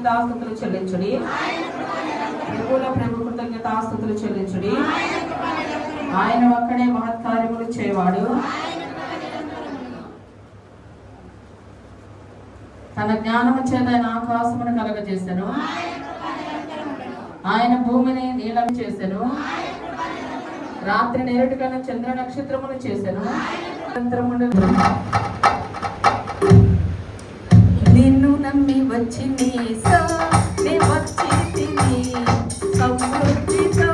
కృతజ్ఞతాస్తుతులు చెల్లించుడి. ప్రభుల ప్రభు కృతజ్ఞతాస్తుతులు చెల్లించుడి. ఆయన ఒక్కడే మహత్కార్యములు చేయవాడు. తన జ్ఞానము చేత ఆయన ఆకాశమును కలగజేశాను ఆయన భూమిని నీలం చేశాను రాత్రి నేరుటి కన్నా చంద్ర నక్షత్రమును చేశాను చంద్రమును నమ్మి వచ్చి నీ నే వచ్చి తిని సమృద్ధితో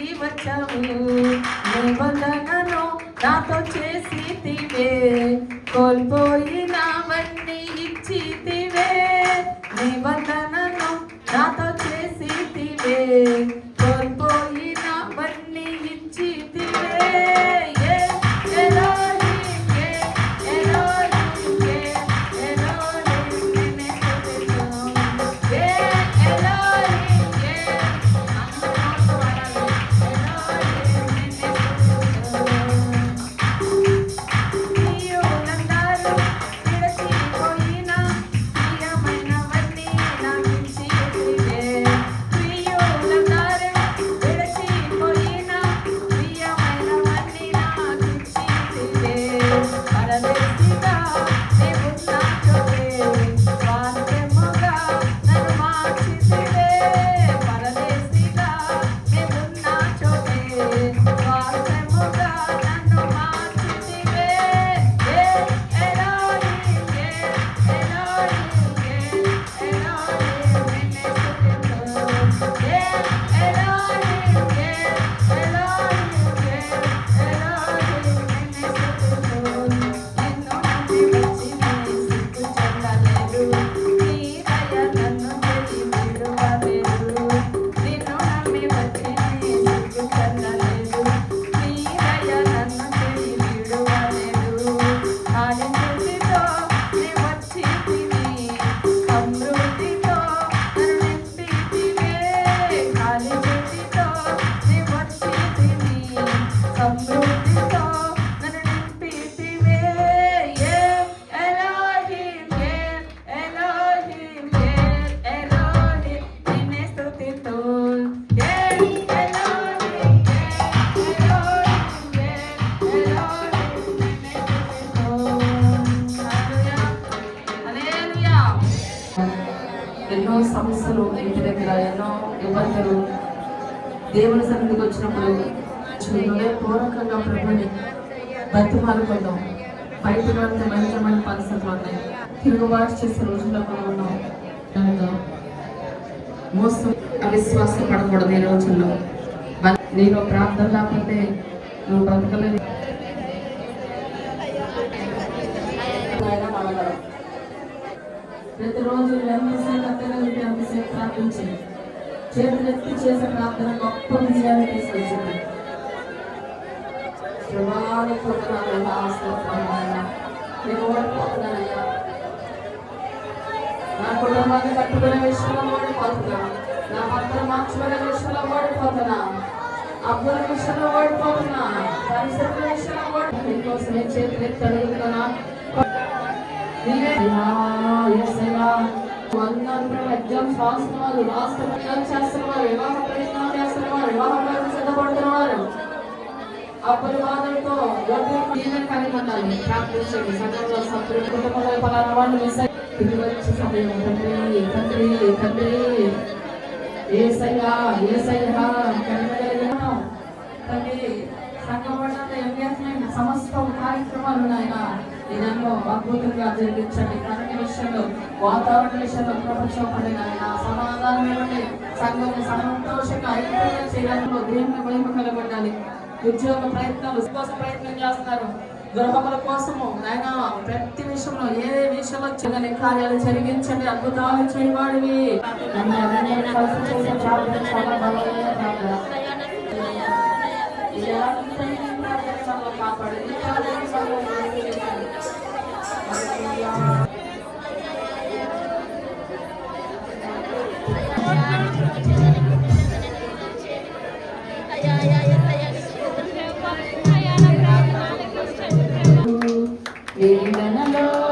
నాకై దిగి వచ్చావు. నిబంధనను నాతో చేసితివే, కోల్పోయినవన్నీ ఇచ్చితివే. నిబంధనను నాతో చేసి తివే ఎన్నో సమస్యలు ఇంటి దగ్గర ఎన్నో ఇబ్బందులు దేవుని సన్నిధికి వచ్చినప్పుడు పూర్వకంగా ప్రభుని బతిమాలుకుందాం బయట పడితే భయంకరమైన పరిస్థితులు ఉన్నాయి. తిరుగుబాటు చేసే రోజుల్లో మనం ఉన్నాం. మోసం అవిశ్వాసం పడకూడదు ఈ రోజుల్లో. నేను ప్రార్థన లేకపోతే నువ్వు బ్రతకలేదు ప్రతిరోజు ఎంతసేపు అత్తగలిగితే అంతసేపు ప్రార్థించి చేతులెత్తి చేసే ప్రార్థన గొప్ప విజయాన్ని తీసుకొచ్చింది ప్రభావాలు పొందనాలయ్యా స్తోత్రాలయ్యా నేను ఓడిపోతున్నానయ్యా నా కుటుంబాన్ని కట్టుకునే విషయంలో ఓడిపోతున్నా నా భర్తను మార్చుకునే విషయంలో ఓడిపోతున్నా అప్పుల విషయంలో ఓడిపోతున్నా పరిస్థితుల విషయంలో ఓడి మీకోసమే చేతులు ఎత్తి అడుగుతున్నా నీవే అయ్యా, రాష్ట్ర ప్రయత్నాలు చేస్తున్న వివాహ ప్రయత్నాలు చేస్తున్న వారు వివాహం కోసం అప్పుల బాధలతో దీవెన కలిగి ఉండాలి సంఘంలో సభ్యులు కుటుంబంలో పలానా వాళ్ళు మిస్ అయ్యి సమయం తండ్రి తండ్రి తండ్రి ఏసయ్యా ఏసయ్యా తండ్రి సమస్త కార్యక్రమాలు ఉన్నాయి ఇదంలో అద్భుతంగా జరిగించండి. కరెంట్ విషయంలో వాతావరణ విషయంలో ప్రపంచం పడి ఆయన సమాధానం ఇవ్వండి సంఘం సంతోషంగా ఐక్యంగా చేయడంలో దేవుని మహిమ కలగొట్టాలి ఉద్యోగ ప్రయత్నాలు కోసం ప్రయత్నం చేస్తున్నారు గృహముల కోసము నాయన ప్రతి విషయంలో ఏ విషయంలో చిన్న కార్యాలు జరిగించండి. అద్భుతాలు చేయవాడివి కాపాడు వేదనలో